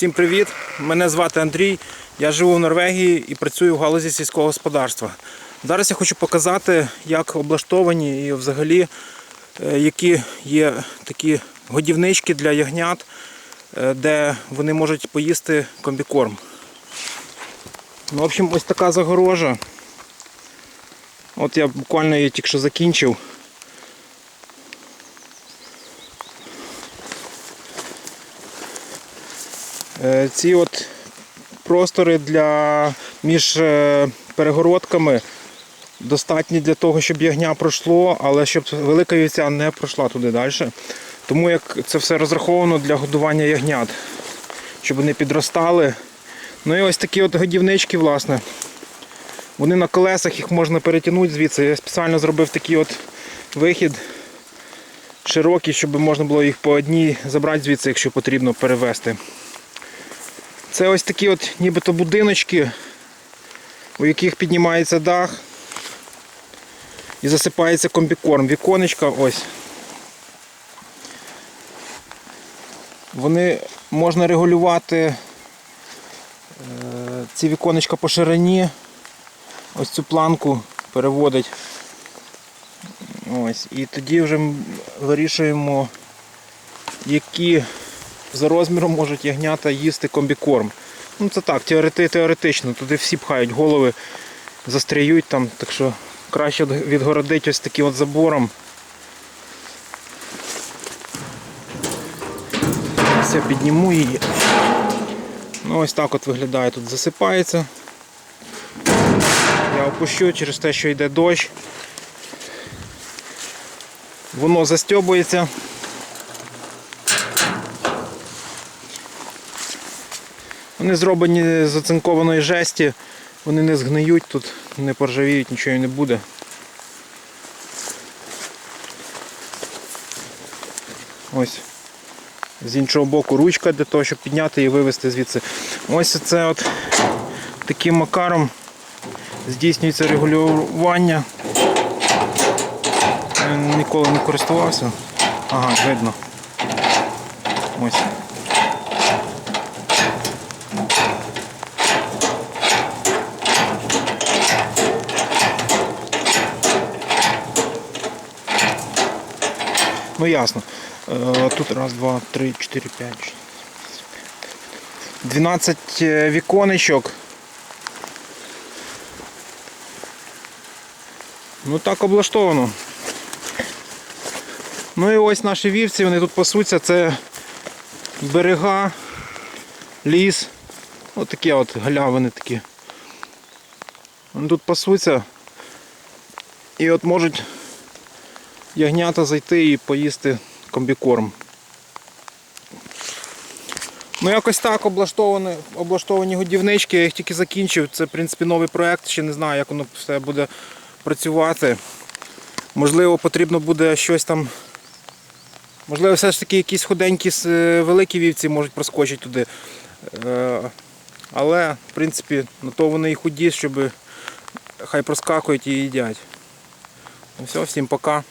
Всім привіт! Мене звати Андрій. Я живу в Норвегії і працюю в галузі сільського господарства. Зараз я хочу показати, як облаштовані і взагалі е, які є такі годівнички для ягнят, е, де вони можуть поїсти комбікорм. Ну, в общем, ось така загорожа. От я буквально її тільки що закінчив. Ці от простори для між е, перегородками достатні для того, щоб ягня пройшло, але щоб велика вівця не пройшла туди далі. Тому як це все розраховано для годування ягнят, щоб вони підростали. Ну і ось такі от годівнички, власне. Вони на колесах, їх можна перетягнути звідси. Я спеціально зробив такий от вихід широкий, щоб можна було їх по одній забрати звідси, якщо потрібно перевезти. Це ось такі от нібито будиночки, у яких піднімається дах і засипається комбікорм. Віконечка ось. Вони можна регулювати е, ці віконечка по ширині. Ось цю планку переводить. Ось. І тоді вже вирішуємо, які за розміром можуть ягнята їсти комбікорм. Ну це так, теоретично, туди всі пхають голови, застряють там, так що краще відгородити ось таким от забором. Все, підніму її. Ну ось так от виглядає, тут засипається. Я опущу через те, що йде дощ. Воно застьобується. Вони зроблені з оцинкованої жесті, вони не згниють тут, не поржавіють, нічого не буде. Ось. З іншого боку ручка для того, щоб підняти і вивести звідси. Ось це от таким макаром здійснюється регулювання. Я ніколи не користувався. Ага, видно. Ось. Ну ясно. Е, Тут раз, два, три, чотири, п'ять. шість, 12 е, віконечок. Ну так облаштовано. Ну і ось наші вівці, вони тут пасуться, це берега, ліс. Ось такі от галявини такі. Вони тут пасуться. І от можуть ягнята зайти і поїсти комбікорм. Ну якось так облаштовані, облаштовані годівнички, я їх тільки закінчив. Це в принципі новий проект, ще не знаю, як воно все буде працювати. Можливо, потрібно буде щось там. Можливо, все ж таки якісь худенькі великі вівці можуть проскочити туди. Е, Але, в принципі, на то вони і худі, щоб хай проскакують і їдять. Ну все, всім пока.